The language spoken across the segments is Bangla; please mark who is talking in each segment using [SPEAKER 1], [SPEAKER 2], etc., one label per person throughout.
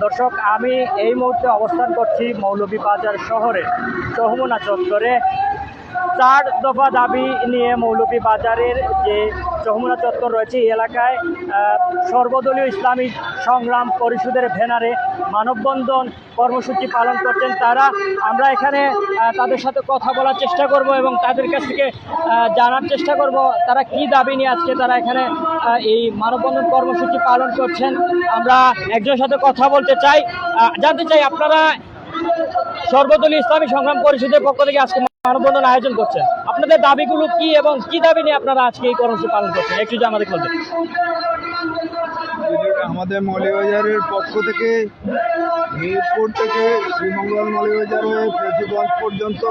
[SPEAKER 1] দর্শক আমি এই মুহূর্তে অবস্থান করছি মৌলভীবাজার শহরে চহমুনা চত্বরে। চার দফা দাবি নিয়ে মৌলভীবাজারের যে চহমুনা চত্বর রয়েছে, এই এলাকায় সর্বদলীয় ইসলামী সংগ্রাম পরিষদের ব্যানারে মানববন্ধন কর্মসূচি পালন করছেন তারা। আমরা এখানে তাদের সাথে কথা বলার চেষ্টা করব এবং তাদের কাছ থেকে জানার চেষ্টা করব তারা কি দাবি নিয়ে আজকে তারা এখানে এই মানববন্ধন কর্মসূচি পালন করছেন। আমরা একজনের সাথে কথা বলতে চাই। জানতে চাই আপনারা সর্বদলীয় ইসলামী সংগ্রাম পরিষদের পক্ষ থেকে আজকে মানববন্ধন আয়োজন করছেন। আপনাদের দাবিগুলো কি এবং কি দাবি নিয়ে আপনারা আজকে এই কর্মসূচি পালন করছেন? একটু যদি আমাদের বলবেন
[SPEAKER 2] আমাদের মৌলিবাজারের পক্ষ থেকে মিরপুর থেকে শ্রীমঙ্গল মৌলিবাজার হয়ে ফেজিগঞ্জ পর্যন্ত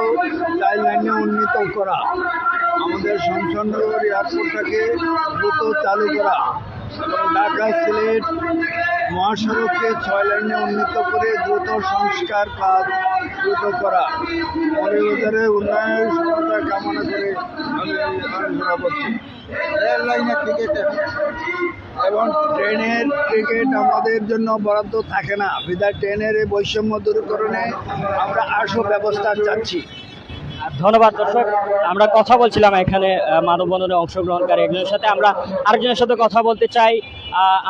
[SPEAKER 2] চাইল্ড লাইনে উন্নীত করা, আমাদের শমশাননগর এয়ারপোর্টটাকে দ্রুত চালু করা ঢাকা সিলেট মহাসড়ককে ছয় লাইনে উন্নীত করে দ্রুত সংস্কার কাজ দ্রুত করা। মৌলিবাজারের উন্নয়নের সহায়তা কামনা করে আমি আলোচনা করছি রেল লাইনের টিকিটে এবং ট্রেনের টিকিট আমাদের জন্য বরাদ্দ থাকে না। বিধায় ট্রেনের এই বৈষম্য দূরীকরণে আমরা আসো ব্যবস্থা চাচ্ছি।
[SPEAKER 1] ধন্যবাদ, দর্শক। আমরা কথা বলছিলাম এখানে মানববন্ধনে অংশগ্রহণকারী একজনের সাথে। আমরা আরেকজনের সাথে কথা বলতে চাই।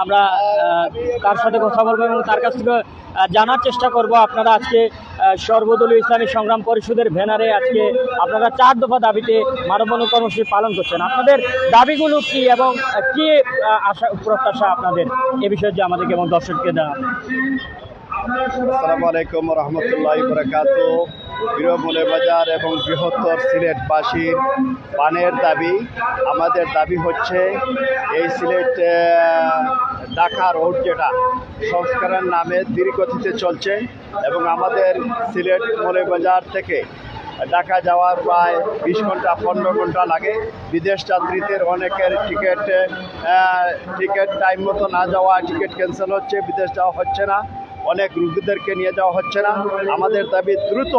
[SPEAKER 1] আমরা তার সাথে কথা বলব এবং তার কাছ থেকে জানার চেষ্টা করব। আপনারা আজকে সর্বদলীয় ইসলামী সংগ্রাম পরিষদের ব্যানারে আজকে আপনারা চার দফা দাবিতে মানববন্ধন কর্মসূচি পালন করছেন। আপনাদের দাবিগুলো কি এবং কি আশা, প্রত্যাশা আপনাদের? এ বিষয়ে যে আমাদেরকে এবং দর্শককে জানান
[SPEAKER 2] আসসালামু আলাইকুম রহমতুল্লাহ বরকাত বীরমূলে বাজার এবং বৃহত্তর সিলেটবাসীর পানের দাবি। আমাদের দাবি হচ্ছে, এই সিলেট ঢাকা রোড যেটা, সংস্কারের নামে দীর্ঘতিতে চলছে এবং আমাদের সিলেট মৌলে বাজার থেকে ঢাকা যাওয়ার প্রায় বিশ ঘণ্টা, পনেরো ঘণ্টা লাগে। বিদেশ যাত্রীদের অনেকের টিকিট টিকিট টাইম মতো না যাওয়া, টিকিট ক্যান্সেল হচ্ছে, বিদেশ যাওয়া হচ্ছে না। অনেক রুগীদেরকে নিয়ে যাওয়া হচ্ছে না। আমাদের দাবি দ্রুত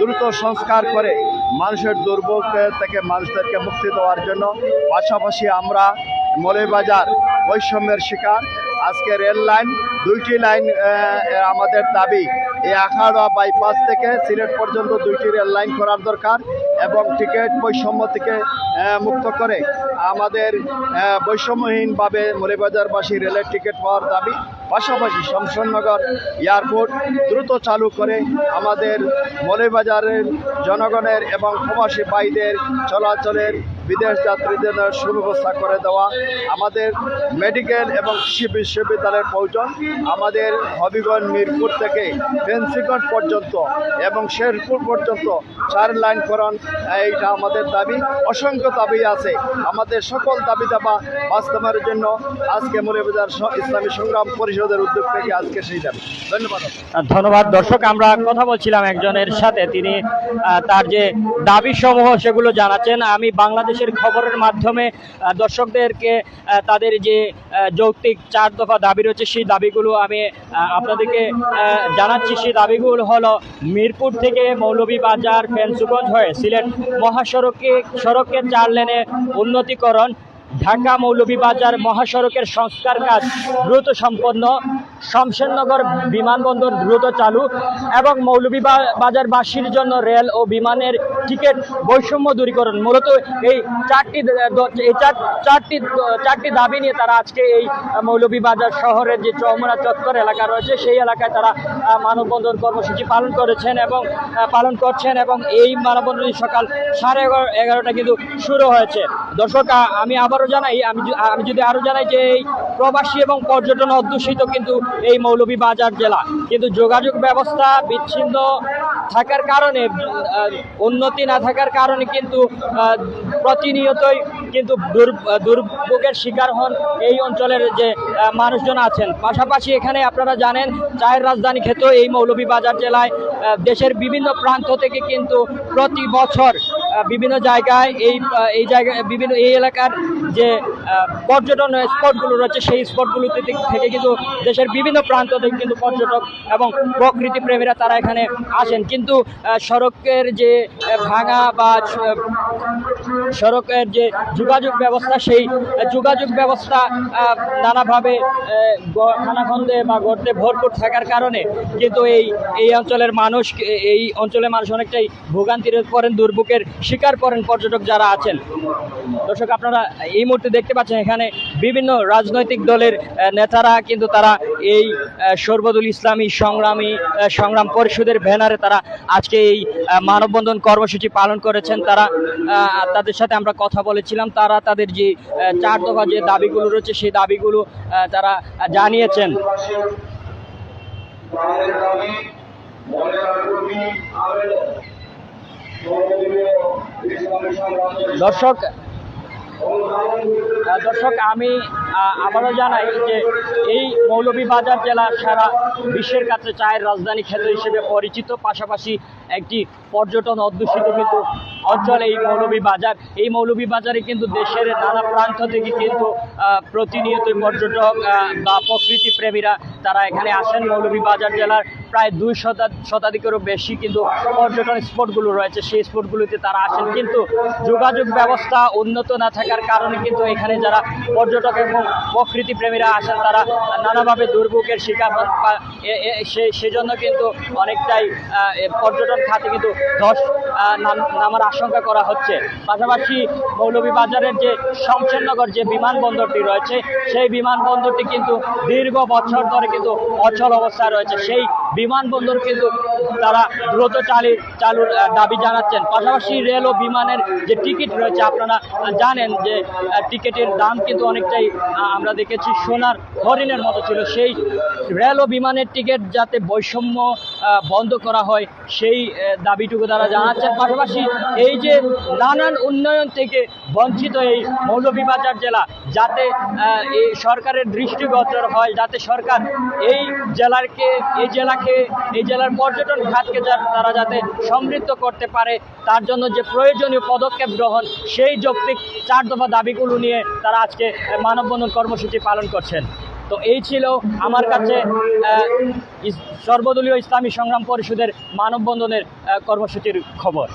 [SPEAKER 2] দ্রুত সংস্কার করে মানুষের দুর্ভোগ থেকে মানুষদেরকে মুক্তি দেওয়ার জন্য। পাশাপাশি আমরা মৌলবাজার বৈষম্যের শিকার। আজকে রেল লাইন, দুইটি লাইন আমাদের দাবি। এই আখাড়া বাইপাস থেকে সিলেট পর্যন্ত দুইটি রেল লাইন করার দরকার এবং টিকিট বৈষম্য থেকে মুক্ত করে। আমাদের বৈষম্যহীনভাবে মৌলবাজারবাসী রেলের টিকিট পাওয়ার দাবি। পাশাপাশি শমশাননগর এয়ারপোর্ট দ্রুত চালু করে আমাদের মৌলবাজারের জনগণের এবং প্রবাসী বাইদের চলাচলের বিদেশ যাত্রীদের সুব্যবস্থা করে দেওয়া, আমাদের মেডিকেল এবং কৃষি বিশ্ববিদ্যালয়ের প্রয়োজন, আমাদের হবিগঞ্জ মিরপুর থেকে ফেন্সিগঞ্জ পর্যন্ত এবং শেরপুর পর্যন্ত চার লাইনকরণ এইটা আমাদের দাবি। অসংখ্য দাবি আছে। আমাদের সকল দাবি দাবা বাস্তবায়নের জন্য আজকে মৌলবাজার স- ইসলামী সংগ্রাম পরিষদের উদ্যোগ থেকে আজকে সেই দাবি। ধন্যবাদ।
[SPEAKER 1] ধন্যবাদ। দর্শক, আমরা কথা বলছিলাম একজনের সাথে, তিনি তার যে দাবি সমূহ সেগুলো জানাচ্ছেন। আমি বাংলাদেশের খবরের মাধ্যমে দর্শকদেরকে তাদের যে যৌক্তিক চার দফা দাবি রয়েছে, সেই দাবিগুলো আমি আপনাদেরকে জানাচ্ছি। সেই দাবিগুলো হলো মিরপুর থেকে মৌলভীবাজার ফেন্সুগঞ্জ হয়ে সিলেট মহাসড়কে সড়কের চার লেনে উন্নতিকরণ, ঢাকা মৌলভীবাজার মহাসড়কের সংস্কার কাজ দ্রুত সম্পন্ন। শমশেরনগর বিমানবন্দর দ্রুত চালু এবং মৌলভীবাজারবাসীর জন্য রেল ও বিমানের টিকিট বৈষম্য দূরীকরণ। মূলত এই চারটি এই চার- চারটি চারটি দাবি নিয়ে তারা আজকে এই মৌলভীবাজার শহরের যে চৌমরা চত্বর এলাকা রয়েছে, সেই এলাকায় তারা মানববন্ধন কর্মসূচি পালন করেছেন এবং পালন করছেন এবং এই মানববন্ধন সকাল সাড়ে এগারো এগারোটা কিন্তু শুরু হয়েছে। দর্শক আমি আবারও জানাই, আমি আমি যদি আরও জানাই যে এই প্রবাসী এবং পর্যটন অধ্যুষিত কিন্তু এই মৌলভীবাজার জেলা। কিন্তু যোগাযোগ ব্যবস্থা বিচ্ছিন্ন থাকার কারণে উন্নতি না থাকার কারণে কিন্তু প্রতিনিয়তই কিন্তু দুর- দুর্ভোগের শিকার হন এই অঞ্চলের যে মানুষজন আছেন। পাশাপাশি এখানে আপনারা জানেন, চায়ের রাজধানী খেত এই মৌলভীবাজার জেলায় দেশের বিভিন্ন প্রান্ত থেকে কিন্তু প্রতি বছর বিভিন্ন জায়গায় এই এই জায়গায় বিভিন্ন এই এলাকার যে পর্যটন স্পটগুলো রয়েছে, সেই স্পটগুলোতে থেকে কিন্তু দেশের বিভিন্ন প্রান্ত থেকে কিন্তু পর্যটক এবং প্রকৃতি প্রেমীরা তারা এখানে আসেন। কিন্তু সড়কের যে ভাঙা বা সড়কের যে যোগাযোগ ব্যবস্থা, সেই যোগাযোগ ব্যবস্থা নানাভাবে খানাখন্দে বা গর্তে ভরপুর থাকার কারণে কিন্তু এই এই অঞ্চলের মানুষ, এই অঞ্চলের মানুষ অনেকটাই ভোগান্তির করেন দুর্ভোগের শিকার করেন পর্যটক যারা আছেন। দর্শক, আপনারা এই মুহূর্তে দেখতে পাচ্ছেন এখানে বিভিন্ন রাজনৈতিক দলের নেতারা কিন্তু তারা এই সর্বদল ইসলামী সংগ্রামী সংগ্রাম পরিষদের ব্যানারে তারা আজকে এই মানববন্ধন কর্মসূচি পালন করেছেন। তারা তাদের সাথে আমরা কথা বলেছিলাম। তারা তাদের যে চার দফা যে দাবিগুলো রয়েছে সেই দাবিগুলো তারা জানিয়েছেন। দর্শক দর্শক, আমি আবারও জানাই যে এই মৌলভীবাজার জেলা সারা বিশ্বের কাছে চায়ের রাজধানী ক্ষেত্র হিসেবে পরিচিত। পাশাপাশি একটি পর্যটন অধ্যুষিত কিন্তু অঞ্চল এই মৌলভীবাজার এই মৌলভীবাজারে কিন্তু দেশের নানা প্রান্ত থেকে কিন্তু প্রতিনিয়ত পর্যটক বা প্রকৃতি প্রেমীরা তারা এখানে আসেন মৌলভীবাজার জেলার। প্রায় দুই শতা- শতাধিকেরও বেশি কিন্তু পর্যটন স্পটগুলো রয়েছে। সেই স্পটগুলোতে তারা আসেন। কিন্তু যোগাযোগ ব্যবস্থা উন্নত না থাকার কারণে কিন্তু এখানে যারা পর্যটক এবং প্রকৃতি প্রেমীরা আসেন, তারা নানাভাবে দুর্ভোগের শিকার হন। সেজন্য কিন্তু অনেকটাই পর্যটন খাতে কিন্তু ধস নাম- নামার আশঙ্কা করা হচ্ছে। পাশাপাশি মৌলভীবাজারের যে শমশেরনগর যে বিমানবন্দরটি রয়েছে, সেই বিমানবন্দরটি কিন্তু দীর্ঘ বছর ধরে কিন্তু অচল অবস্থায় রয়েছে। সেই বিমানবন্দর কিন্তু তারা দ্রুত চালি চালুর দাবি জানাচ্ছেন। পাশাপাশি রেল ও বিমানের যে টিকিট রয়েছে, আপনারা জানেন যে টিকিটের দাম কিন্তু অনেকটাই আমরা দেখেছি সোনার হরিণের মতো ছিল। সেই রেল ও বিমানের টিকিট যাতে বৈষম্য বন্ধ করা হয়, সেই দাবিটুকু তারা জানাচ্ছেন। পাশাপাশি এই যে নানান উন্নয়ন থেকে বঞ্চিত এই মৌলভীবাজার জেলা, যাতে এই সরকারের দৃষ্টিগোচর হয়, যাতে সরকার এই জেলারকে এই জেলাকে, এই জেলার পর্যটন খাতকে তারা যাতে সমৃদ্ধ করতে পারে, তার জন্য যে প্রয়োজনীয় পদক্ষেপ গ্রহণ, সেই যৌক্তিক চার দফা দাবিগুলো নিয়ে তারা আজকে মানববন্ধন কর্মসূচি পালন করছেন। তো এই ছিল আমার কাছে সর্বদলীয় ইসলামী সংগ্রাম পরিষদের মানববন্ধনের কর্মসূচির খবর।